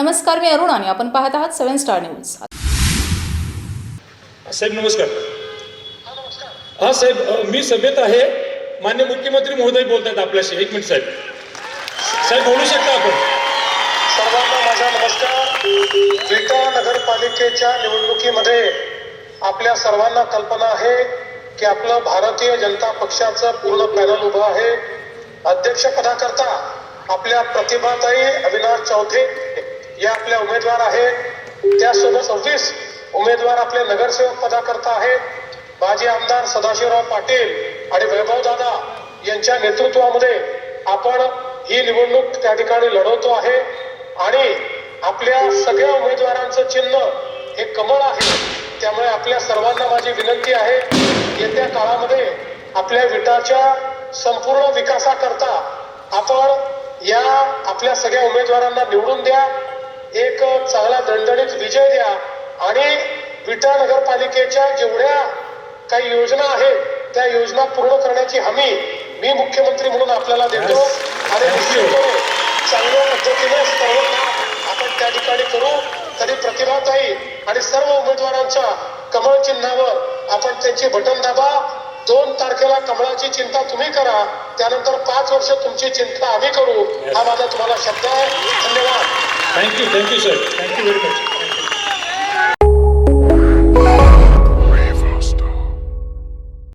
नमस्कार मी अरुण आणि आपण पाहत आहात सेव्हन स्टार न्यूज. साहेब नमस्कार. हा साहेब मी सभेत आहे. मान्य मुख्यमंत्री महोदय बोलत आहेत आपल्याशी. एक मिनिट साहेब. साहेब बोलू शकता आपण? सर्वांना माझा नमस्कार. विटा नगरपालिकेच्या निवडणुकीमध्ये आपल्या सर्वांना कल्पना आहे की आपलं भारतीय जनता पक्षाचं पूर्ण पॅनल उभं आहे. अध्यक्षपदाकरता आपल्या प्रतिभाताई अविनाश चौथे या आपल्या उमेदवार आहेत. त्यासोबत सव्वीस उमेदवार आपले नगरसेवक पदाकरता आहेत. माजी आमदार सदाशिवराव पाटील आणि वैभव दादा यांच्या नेतृत्वामध्ये आपण ही निवडणूक त्या ठिकाणी लढवतो आहे. आणि आपल्या सगळ्या उमेदवारांचं चिन्ह हे कमळ आहे. त्यामुळे आपल्या सर्वांना माझी विनंती आहे येत्या काळामध्ये आपल्या विटाच्या संपूर्ण विकासाकरता आपण या आपल्या सगळ्या उमेदवारांना निवडून द्या. एक चांगला दणदणीत विजय द्या. आणि विटा नगरपालिकेच्या जेवढ्या काही योजना आहेत त्या योजना पूर्ण करण्याची हमी मी मुख्यमंत्री म्हणून आपल्याला देतो. आणि. निश्चितपणे चांगल्या पद्धतीने सर्व आपण त्या ठिकाणी करू. तरी प्रतिभाताई आणि सर्व उमेदवारांच्या कमळ चिन्हावर आपण त्यांची बटन दाबा. दोन तारखेला कमळाची चिंता तुम्ही करा. त्यानंतर पाच वर्ष तुमची चिंता आम्ही करू. हा माझा तुम्हाला शब्द आहे. धन्यवाद. Thank you, thank you, sir. Thank you very much.